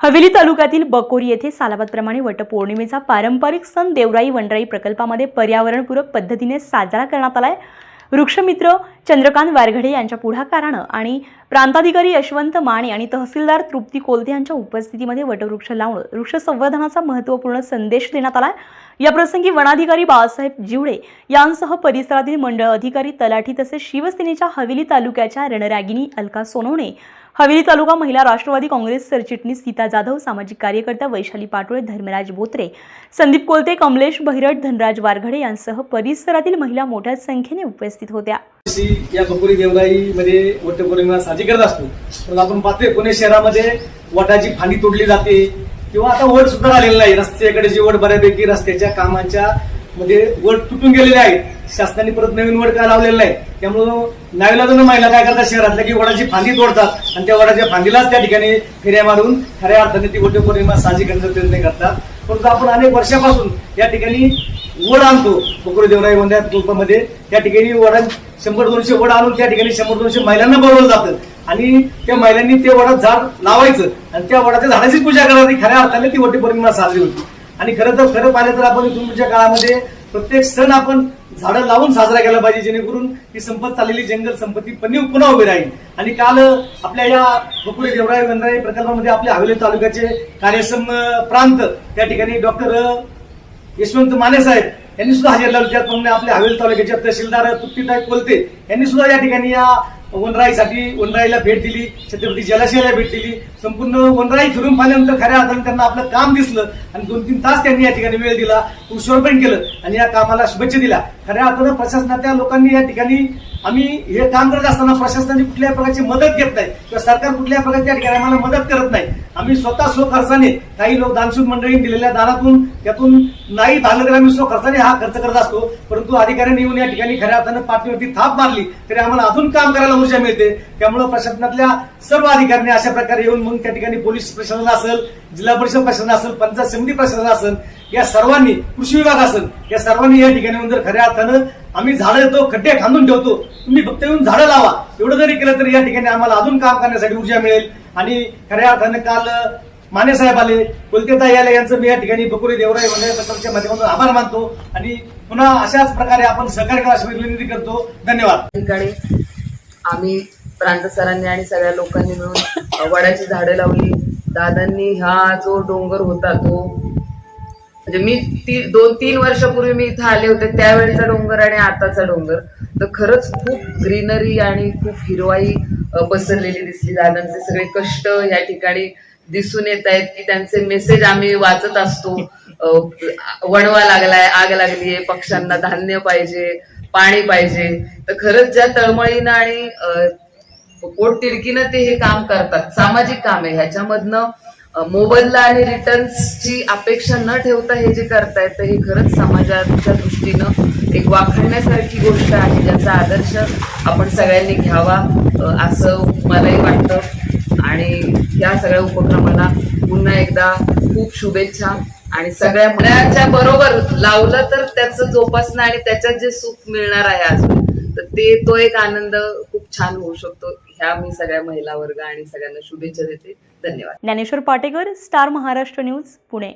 हवेली तालुक्यातील बकोरी येथे सालाबादप्रमाणे वटपौर्णिमेचा पारंपरिक सण देवराई वनराई प्रकल्पामध्ये पर्यावरणपूरक पद्धतीने साजरा करण्यात आलाय. वृक्षमित्र चंद्रकांत वारघडे यांच्या पुढाकारानं आणि प्रांताधिकारी यशवंत माने आणि तहसीलदार तृप्ती कोलते यांच्या उपस्थितीमध्ये वटवृक्ष लावून वृक्ष संवर्धनाचा महत्त्वपूर्ण संदेश देण्यात आला याप्रसंगी वनाधिकारी बाळासाहेब जिवडे यांसह परिसरातील मंडळ अधिकारी तलाठी तसेच शिवसेनेच्या हवेली तालुक्याच्या रणरागिनी अलका सोनवणे हवेली तालुका महिला राष्ट्रवादी काँग्रेस सरचिटणीस सीता जाधव सामाजिक कार्यकर्त्या वैशाली पाटोळे धर्मराज बोत्रे संदीप कोलते कमलेश बहिरट धनराज वारघडे यांसह परिसरातील महिला मोठ्या संख्येने उपस्थित होत्या. या बकुरी देवराईमध्ये वटपौर्णिमा साजरी करत असतो. आपण पाहतोय पुणे शहरामध्ये वटाची फांदी तोडली जाते. किंवा आता वड सुद्धा आलेलं नाही. रस्त्याकडे जे वड बऱ्यापैकी रस्त्याच्या कामाच्या म्हणजे वड तुटून गेलेले आहेत. शासनाने परत नवीन वड काय लावलेला आहे त्यामुळं नाविलाजानं महिला काय करतात? शहरातल्या की वडाची फांदी तोडतात. आणि त्या वडाच्या फांदीलाच त्या ठिकाणी फेऱ्या मारून खऱ्या अर्थाने ती वटपौर्णिमा साजरी करण्याचा प्रयत्न करतात. परंतु आपण अनेक वर्षापासून या ठिकाणी वड आणतो. बकुरी देवराई वंद्या ग्रुपमध्ये त्या ठिकाणी वडा शंभर दोनशे वड आणून त्या ठिकाणी शंभर दोनशे महिलांना बोलवलं जातं आणि त्या महिलांनी ते वडात झाड लावायचं. आणि त्या वडाच्या झाडाची पूजा करायची खऱ्या अर्थाने ती वटी पौर्णिमा साजरी होती. आणि खरं तर खरं पाहिलं तर आपण तुमच्या काळामध्ये प्रत्येक सण आपण झाडं लावून साजरा केला पाहिजे जेणेकरून ही संपत चाललेली जंगल संपत्ती पुन्हा पुन्हा उभी राहील. आणि काल आपल्या या बकुळे देवराय वनराई प्रकल्पामध्ये आपल्या हवेली तालुक्याचे कार्यक्षम प्रांत त्या ठिकाणी डॉक्टर यशवंत माने साहेब यांनी सुद्धा हजेर लावली. त्याचप्रमाणे आपल्या हवेली तालुक्याचे तहसीलदार तृप्तीताई कोलते यांनी सुद्धा या ठिकाणी या वनराईसाठी वनराईला भेट दिली छत्रपती जलाशयाला भेट दिली. संपूर्ण वनराई फिरून पाहिल्यानंतर खऱ्या अर्थाने त्यांना आपलं काम दिसलं आणि दोन तीन तास त्यांनी या ठिकाणी वेळ दिला वृक्षारोपण केलं आणि या कामाला शुभेच्छा दिल्या. खऱ्या अर्थानं प्रशासनातल्या लोकांनी या ठिकाणी आम्ही हे काम करत असताना प्रशासनाची कुठल्याही प्रकारची मदत घेत नाही. किंवा सरकार कुठल्याही प्रकारची या ठिकाणी आम्हाला मदत करत नाही. आम्ही स्वतः स्व खर्चाने काही लोक दानशूर मंडळी दिलेल्या दानातून त्यातून नाही झालं तर आम्ही स्व खर्चाने हा खर्च करत असतो. परंतु अधिकाऱ्यांनी येऊन या ठिकाणी खऱ्या अर्थानं पाठीवरती थाप मारली तरी आम्हाला अजून काम करायला ऊर्जा मिळते. त्यामुळे प्रशासनातल्या सर्व अधिकाऱ्यांनी अशा प्रकारे येऊन मग त्या ठिकाणी पोलीस प्रशासन असेल जिल्हा परिषद प्रशासन असेल पंचायत समिती प्रशासन असेल या सर्वांनी कृषी विभाग असेल या सर्वांनी या ठिकाणी येऊन जर खऱ्या अर्थानं आम्ही झाडं येतो खड्डे खांदून ठेवतो. तुम्ही फक्त येऊन झाडं लावा. एवढं जरी केलं तरी या ठिकाणी आम्हाला अजून काम करण्यासाठी ऊर्जा मिळेल. आणि खऱ्या अर्थानं काल माने साहेब आले कोलकाता यायला यांचं मी या ठिकाणी बकुरी देवराई वगैरे प्रकल्पच्या माध्यमातून आभार मानतो. आणि पुन्हा अशाच प्रकारे आपण सहकार्य अशी विनंती करतो. धन्यवाद. ठिकाणी आम्ही प्रांत सरांनी आणि सगळ्या लोकांनी मिळून वडाची झाडं लावली. दादांनी हा जो डोंगर होता तो म्हणजे मी ती दोन तीन वर्षापूर्वी मी इथं आले होते त्यावेळेचा डोंगर आणि आताचा डोंगर. तर खरंच खूप ग्रीनरी आणि खूप हिरवाई पसरलेली दिसली. दादांचे सगळे कष्ट या ठिकाणी दिसून येत आहेत की त्यांचे मेसेज आम्ही वाचत असतो. वणवा लागलाय आग लागलीये पक्ष्यांना धान्य पाहिजे पाणी पाहिजे. तर खरंच ज्या तळमळीनं आणि पोट तिडकीनं ते हे काम करतात सामाजिक काम आहे. ह्याच्यामधनं मोबदला आणि रिटर्न्सची अपेक्षा न ठेवता हे जे करतायत तर हे खरंच समाजाच्या दृष्टीनं एक वाखाणण्यासारखी गोष्ट आहे ज्याचा आदर्श आपण सगळ्यांनी घ्यावा असं मलाही वाटतं. आणि या सगळ्या उपक्रमाला पुन्हा एकदा खूप शुभेच्छा. आणि सगळ्या मुळ्याच्या बरोबर लावलं तर त्याचं जोपासणं आणि त्याच्यात जे सुख मिळणार आहे अजून तर ते तो एक आनंद खूप छान होऊ शकतो. ह्या मी सगळ्या महिला वर्ग आणि सगळ्यांना शुभेच्छा देते. धन्यवाद. Dnyaneshwar Patekar star Maharashtra news Pune.